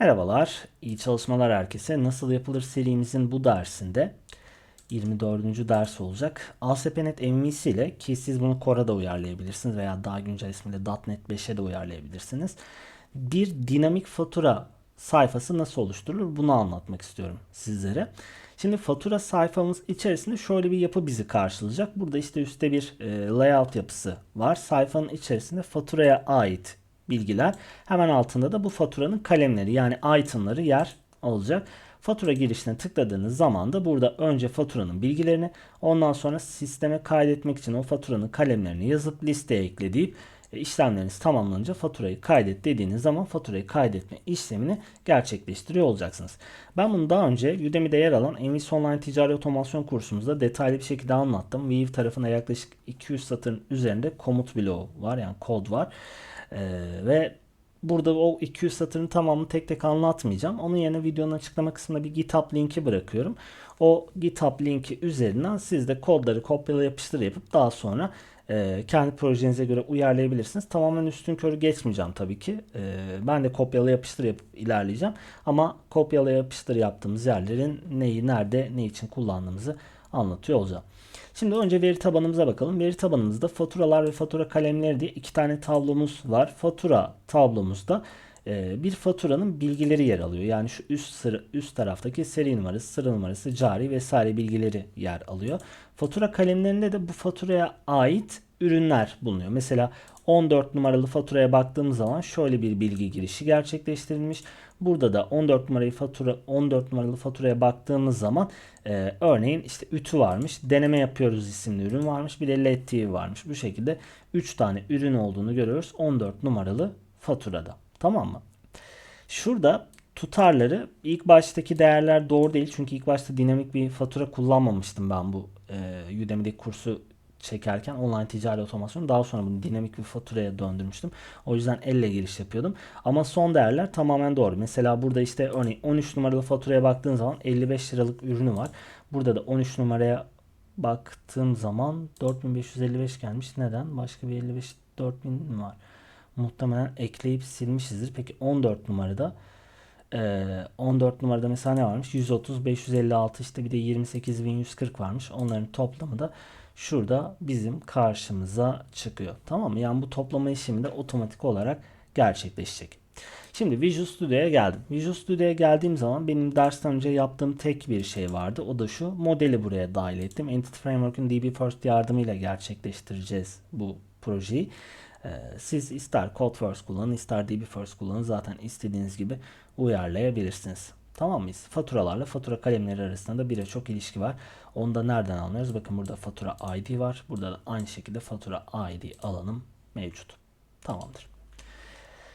Merhabalar, iyi çalışmalar herkese. Nasıl yapılır serimizin bu dersinde 24. ders olacak. ASP.NET MVC ile ki siz bunu Core'a uyarlayabilirsiniz veya daha güncel ismiyle .NET 5'e de uyarlayabilirsiniz. Bir dinamik fatura sayfası nasıl oluşturulur bunu anlatmak istiyorum sizlere. Şimdi fatura sayfamız içerisinde şöyle bir yapı bizi karşılayacak. Burada işte üstte bir e, layout yapısı var. Sayfanın içerisinde faturaya ait bilgiler. Hemen altında da bu faturanın kalemleri yani itemları yer alacak. Fatura girişine tıkladığınız zaman da burada önce faturanın bilgilerini ondan sonra sisteme kaydetmek için o faturanın kalemlerini yazıp listeye ekle e, işlemleriniz tamamlanınca faturayı kaydet dediğiniz zaman faturayı kaydetme işlemini gerçekleştiriyor olacaksınız. Ben bunu daha önce Udemy'de yer alan MVC Online Ticari Otomasyon kursumuzda detaylı bir şekilde anlattım. Weave tarafında yaklaşık 200 satırın üzerinde komut bloğu var yani kod var. Ee, ve burada o 200 satırın tamamını tek tek anlatmayacağım. Onun yerine videonun açıklama kısmında bir GitHub linki bırakıyorum. O GitHub linki üzerinden siz de kodları kopyala yapıştır yapıp daha sonra e, kendi projenize göre uyarlayabilirsiniz. Tamamen üstün körü geçmeyeceğim tabii ki. E, ben de kopyala yapıştır yapıp ilerleyeceğim. Ama kopyala yapıştır yaptığımız yerlerin neyi, nerede, ne için kullandığımızı anlatıyor olacağım. Şimdi önce veri tabanımıza bakalım. Veri tabanımızda faturalar ve fatura kalemleri diye iki tane tablomuz var. Fatura tablomuzda e, bir faturanın bilgileri yer alıyor. Yani şu üst sıra, üst taraftaki seri numarası, sıra numarası, cari vesaire bilgileri yer alıyor. Fatura kalemlerinde de bu faturaya ait ürünler bulunuyor. Mesela 14 numaralı faturaya baktığımız zaman şöyle bir bilgi girişi gerçekleştirilmiş. Burada da 14 numarayı fatura 14 numaralı faturaya baktığımız zaman e, örneğin işte ütü varmış, deneme yapıyoruz isimli ürün varmış, bir de LED TV varmış. Bu şekilde 3 tane ürün olduğunu görüyoruz 14 numaralı faturada. Tamam mı? Şurada tutarları ilk baştaki değerler doğru değil. Çünkü ilk başta dinamik bir fatura kullanmamıştım ben bu e, Udemy'deki kursu çekerken online ticari otomasyon daha sonra bunu dinamik bir faturaya döndürmüştüm. O yüzden elle giriş yapıyordum. Ama son değerler tamamen doğru. Mesela burada işte örneğin 13 numaralı faturaya baktığın zaman 55 liralık ürünü var. Burada da 13 numaraya baktığım zaman 4555 gelmiş. Neden? Başka bir 55 4000 mi var? Muhtemelen ekleyip silmişizdir. Peki 14 numarada 14 numarada mesela ne varmış? 130, 556 işte bir de 28140 varmış. Onların toplamı da şurada bizim karşımıza çıkıyor. Tamam mı? Yani bu toplama işlemi de otomatik olarak gerçekleşecek. Şimdi Visual Studio'ya geldim. Visual Studio'ya geldiğim zaman benim dersten önce yaptığım tek bir şey vardı. O da şu. Modeli buraya dahil ettim. Entity Framework'un DB First yardımıyla gerçekleştireceğiz bu projeyi. Ee, siz ister Code First kullanın ister DB First kullanın zaten istediğiniz gibi uyarlayabilirsiniz. Tamam mıyız? Faturalarla fatura kalemleri arasında da birçok ilişki var. Onu da nereden anlıyoruz? Bakın burada fatura ID var. Burada da aynı şekilde fatura ID alanım mevcut. Tamamdır.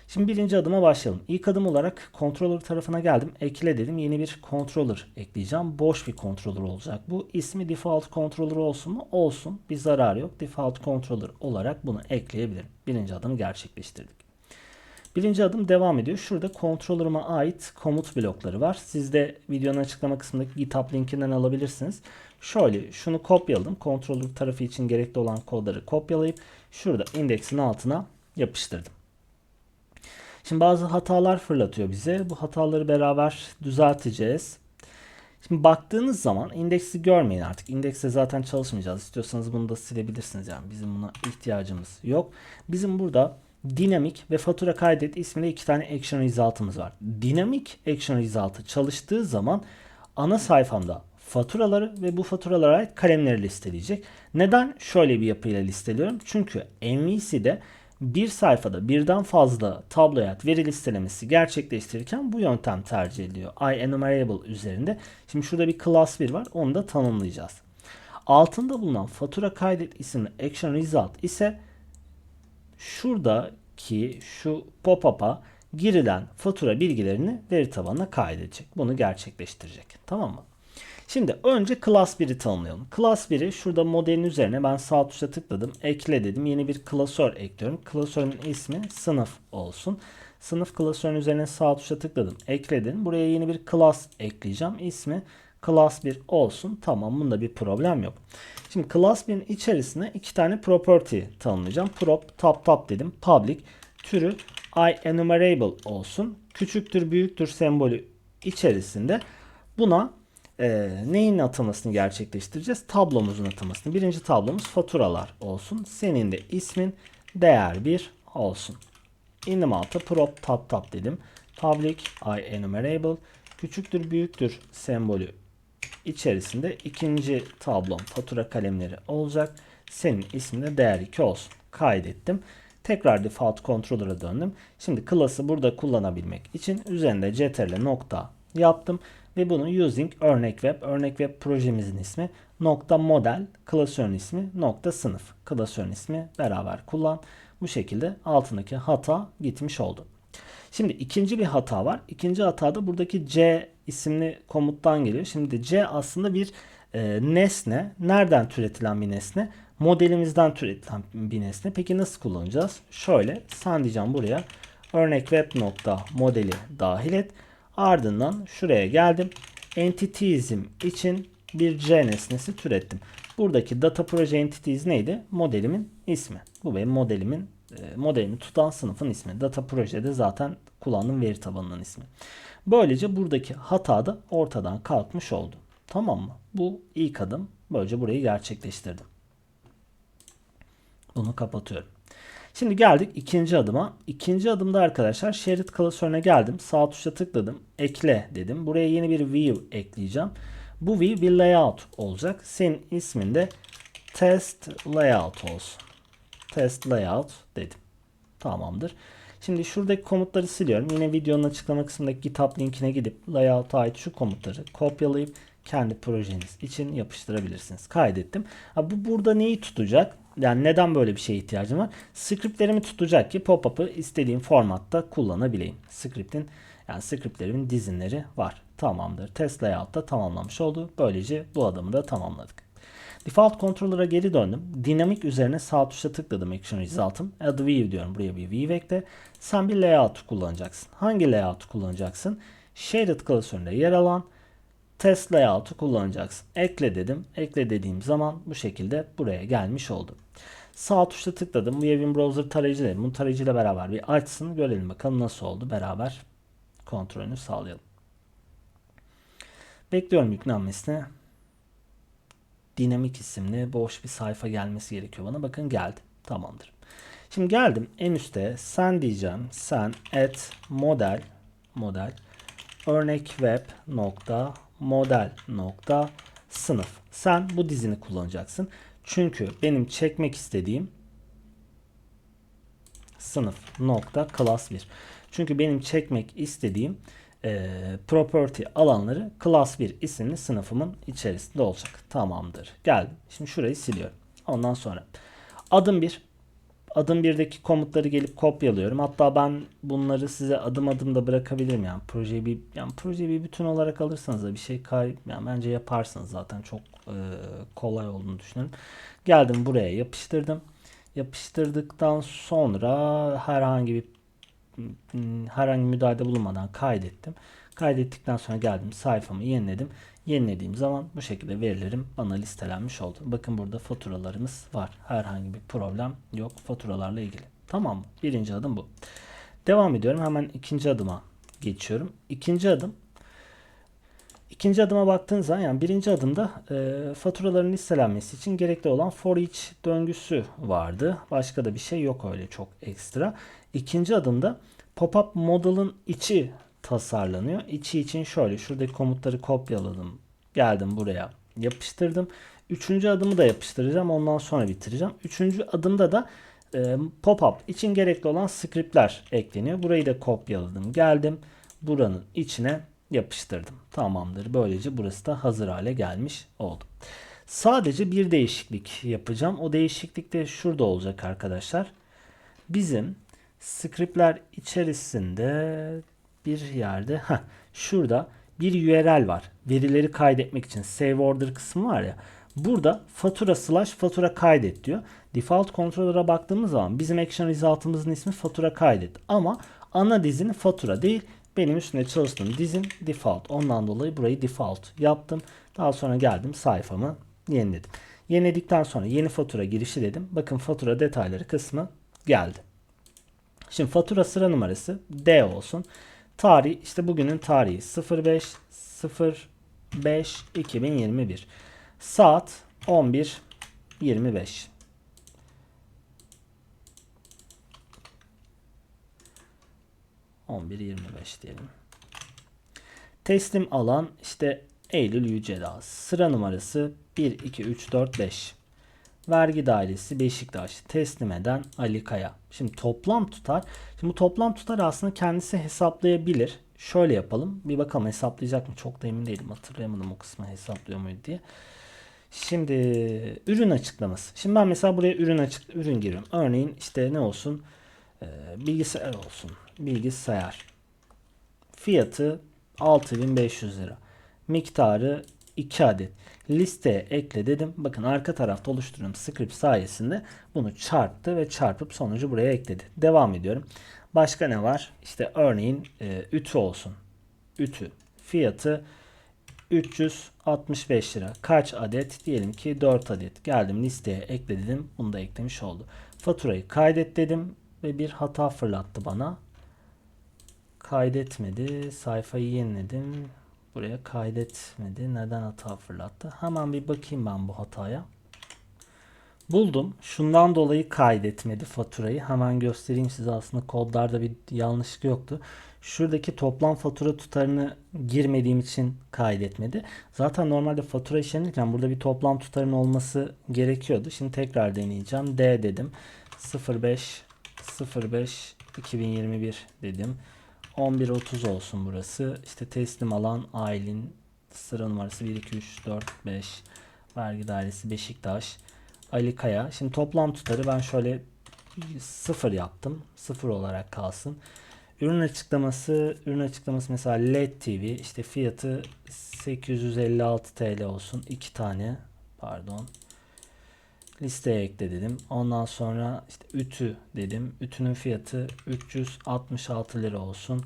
Şimdi birinci adıma başlayalım. İlk adım olarak controller tarafına geldim. Ekle dedim. Yeni bir controller ekleyeceğim. Boş bir controller olacak. Bu ismi default controller olsun mu? Olsun. Bir zarar yok. Default controller olarak bunu ekleyebilirim. Birinci adımı gerçekleştirdik. Birinci adım devam ediyor. Şurada controller'ıma ait komut blokları var. Siz de videonun açıklama kısmındaki GitHub linkinden alabilirsiniz. Şöyle şunu kopyaladım. Controller tarafı için gerekli olan kodları kopyalayıp şurada indeksin altına yapıştırdım. Şimdi bazı hatalar fırlatıyor bize. Bu hataları beraber düzelteceğiz. Şimdi baktığınız zaman indeksi görmeyin artık. İndekse zaten çalışmayacağız. İstiyorsanız bunu da silebilirsiniz. Yani bizim buna ihtiyacımız yok. Bizim burada dinamik ve fatura kaydet isminde iki tane action result'ımız var. Dinamik action result'ı çalıştığı zaman ana sayfamda faturaları ve bu faturalara ait kalemleri listeleyecek. Neden şöyle bir yapıyla listeliyorum? Çünkü MVC'de bir sayfada birden fazla tabloya ait veri listelemesi gerçekleştirirken bu yöntem tercih ediliyor. IEnumerable üzerinde. Şimdi şurada bir class 1 var. Onu da tanımlayacağız. Altında bulunan fatura kaydet isimli action result ise şuradaki şu pop-up'a girilen fatura bilgilerini veri tabanına kaydedecek. Bunu gerçekleştirecek. Tamam mı? Şimdi önce class 1'i tanımlayalım. Class 1'i şurada modelin üzerine ben sağ tuşa tıkladım. Ekle dedim. Yeni bir klasör ekliyorum. Klasörün ismi sınıf olsun. Sınıf klasörün üzerine sağ tuşa tıkladım. Ekle dedim. Buraya yeni bir class ekleyeceğim. İsmi class 1 olsun. Tamam bunda bir problem yok. Şimdi class 1'in içerisine iki tane property tanımlayacağım. Prop top top dedim. Public türü i enumerable olsun. Küçüktür büyüktür sembolü içerisinde buna e, neyin atamasını gerçekleştireceğiz? Tablomuzun atamasını. Birinci tablomuz faturalar olsun. Senin de ismin değer 1 olsun. İndim alta prop tab tab dedim. Public i enumerable küçüktür büyüktür sembolü içerisinde ikinci tablom fatura kalemleri olacak. Senin isminde değer 2 olsun. Kaydettim. Tekrar default controller'a döndüm. Şimdi class'ı burada kullanabilmek için üzerinde ctrl nokta yaptım ve bunu using örnek web örnek web projemizin ismi nokta model klasörün ismi nokta sınıf klasörün ismi beraber kullan. Bu şekilde altındaki hata gitmiş oldu. Şimdi ikinci bir hata var. İkinci hata da buradaki C isimli komuttan geliyor. Şimdi C aslında bir e, nesne. Nereden türetilen bir nesne? Modelimizden türetilen bir nesne. Peki nasıl kullanacağız? Şöyle sen diyeceğim buraya örnek web nokta modeli dahil et. Ardından şuraya geldim. Entities'im için bir C nesnesi türettim. Buradaki data proje entities neydi? Modelimin ismi. Bu benim modelimin e, modelimi tutan sınıfın ismi. Data projede zaten kullandığım veri tabanının ismi. Böylece buradaki hata da ortadan kalkmış oldu. Tamam mı? Bu ilk adım. Böylece burayı gerçekleştirdim. Bunu kapatıyorum. Şimdi geldik ikinci adıma. İkinci adımda arkadaşlar shared klasörüne geldim. Sağ tuşa tıkladım. Ekle dedim. Buraya yeni bir view ekleyeceğim. Bu view bir layout olacak. Senin ismin de test layout olsun. Test layout dedim. Tamamdır. Şimdi şuradaki komutları siliyorum. Yine videonun açıklama kısmındaki GitHub linkine gidip layout'a ait şu komutları kopyalayıp kendi projeniz için yapıştırabilirsiniz. Kaydettim. Ha, bu burada neyi tutacak? Yani neden böyle bir şeye ihtiyacım var? Scriptlerimi tutacak ki pop-up'ı istediğim formatta kullanabileyim. Script'in yani scriptlerimin dizinleri var. Tamamdır. Test layout'ta tamamlamış oldu. Böylece bu adımı da tamamladık. Default controller'a geri döndüm. Dinamik üzerine sağ tuşa tıkladım action result'ım. Add view diyorum. Buraya bir view ekle. Sen bir layout kullanacaksın. Hangi layout kullanacaksın? Shaded klasöründe yer alan test layout'u kullanacaksın. Ekle dedim. Ekle dediğim zaman bu şekilde buraya gelmiş oldu. Sağ tuşla tıkladım. Bu Web'in browser tarayıcı dedim. Bu tarayıcıyla beraber bir açsın. Görelim bakalım nasıl oldu. Beraber kontrolünü sağlayalım. Bekliyorum yüklenmesini. Dinamik isimli boş bir sayfa gelmesi gerekiyor bana. Bakın geldi. Tamamdır. Şimdi geldim en üstte sen diyeceğim. Sen et model model örnek web nokta model nokta sınıf. Sen bu dizini kullanacaksın. Çünkü benim çekmek istediğim sınıf nokta class 1. Çünkü benim çekmek istediğim e, property alanları class 1 isimli sınıfımın içerisinde olacak. Tamamdır. Geldim. Şimdi şurayı siliyorum. Ondan sonra adım 1 adım 1'deki komutları gelip kopyalıyorum. Hatta ben bunları size adım adım da bırakabilirim yani projeyi bir yani projeyi bir bütün olarak alırsanız da bir şey kay yani bence yaparsınız zaten çok e, kolay olduğunu düşünüyorum. Geldim buraya yapıştırdım. Yapıştırdıktan sonra herhangi bir herhangi müdahalede bulunmadan kaydettim. Kaydettikten sonra geldim sayfamı yeniledim. Yenilediğim zaman bu şekilde verilerim bana listelenmiş oldu. Bakın burada faturalarımız var. Herhangi bir problem yok faturalarla ilgili. Tamam mı? Birinci adım bu. Devam ediyorum. Hemen ikinci adıma geçiyorum. İkinci adım İkinci adıma baktığınız zaman yani birinci adımda e, faturaların listelenmesi için gerekli olan for each döngüsü vardı. Başka da bir şey yok öyle çok ekstra. İkinci adımda pop-up model'ın içi tasarlanıyor. İçi için şöyle şuradaki komutları kopyaladım. Geldim buraya yapıştırdım. Üçüncü adımı da yapıştıracağım. Ondan sonra bitireceğim. Üçüncü adımda da e, pop-up için gerekli olan scriptler ekleniyor. Burayı da kopyaladım. Geldim. Buranın içine yapıştırdım. Tamamdır. Böylece burası da hazır hale gelmiş oldu. Sadece bir değişiklik yapacağım. O değişiklik de şurada olacak arkadaşlar. Bizim scriptler içerisinde bir yerde heh, şurada bir URL var. Verileri kaydetmek için save order kısmı var ya. Burada fatura slash fatura kaydet diyor. Default controller'a baktığımız zaman bizim action result'ımızın ismi fatura kaydet. Ama ana dizinin fatura değil benim üstünde çalıştığım dizim default. Ondan dolayı burayı default yaptım. Daha sonra geldim sayfamı yeniledim. Yeniledikten sonra yeni fatura girişi dedim. Bakın fatura detayları kısmı geldi. Şimdi fatura sıra numarası D olsun. Tarih işte bugünün tarihi 05 05 2021. Saat 11 25. ...11.25 diyelim. Teslim alan işte Eylül Yücela. Sıra numarası 1, 2, 3, 4, 5. Vergi dairesi Beşiktaş. Teslim eden Ali Kaya. Şimdi toplam tutar. Şimdi bu toplam tutar aslında kendisi hesaplayabilir. Şöyle yapalım. Bir bakalım hesaplayacak mı? Çok da emin değilim. Hatırlayamadım o kısmı hesaplıyor muydu diye. Şimdi ürün açıklaması. Şimdi ben mesela buraya ürün açık ürün giriyorum. Örneğin işte ne olsun? Ee, bilgisayar olsun. Bilgisayar. Fiyatı 6500 lira. Miktarı 2 adet. Listeye ekle dedim. Bakın arka tarafta oluşturduğum script sayesinde bunu çarptı ve çarpıp sonucu buraya ekledi. Devam ediyorum. Başka ne var? İşte örneğin e, ütü olsun. Ütü. Fiyatı 365 lira. Kaç adet? Diyelim ki 4 adet. Geldim listeye ekle dedim. Bunu da eklemiş oldu. Faturayı kaydet dedim ve bir hata fırlattı bana. Kaydetmedi. Sayfayı yeniledim. Buraya kaydetmedi. Neden hata fırlattı? Hemen bir bakayım ben bu hataya. Buldum. Şundan dolayı kaydetmedi faturayı. Hemen göstereyim size aslında kodlarda bir yanlışlık yoktu. Şuradaki toplam fatura tutarını girmediğim için kaydetmedi. Zaten normalde fatura işlenirken burada bir toplam tutarın olması gerekiyordu. Şimdi tekrar deneyeceğim. D dedim. 05 05 2021 dedim. 11.30 olsun burası. İşte teslim alan Aylin sıra numarası 1 2 3 4 5 vergi dairesi Beşiktaş Ali Kaya. Şimdi toplam tutarı ben şöyle sıfır yaptım. Sıfır olarak kalsın. Ürün açıklaması, ürün açıklaması mesela LED TV işte fiyatı 856 TL olsun. 2 tane pardon. Listeye ekle dedim. Ondan sonra işte ütü dedim. Ütünün fiyatı 366 lira olsun.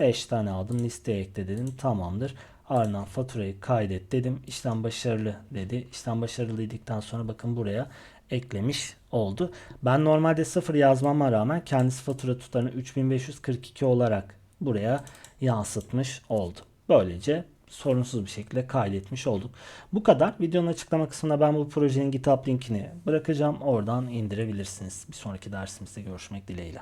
5 tane aldım. Listeye ekle dedim. Tamamdır. Ardından faturayı kaydet dedim. İşlem başarılı dedi. İşlem başarılı sonra bakın buraya eklemiş oldu. Ben normalde 0 yazmama rağmen kendisi fatura tutarını 3542 olarak buraya yansıtmış oldu. Böylece sorunsuz bir şekilde kaydetmiş olduk. Bu kadar. Videonun açıklama kısmında ben bu projenin GitHub linkini bırakacağım. Oradan indirebilirsiniz. Bir sonraki dersimizde görüşmek dileğiyle.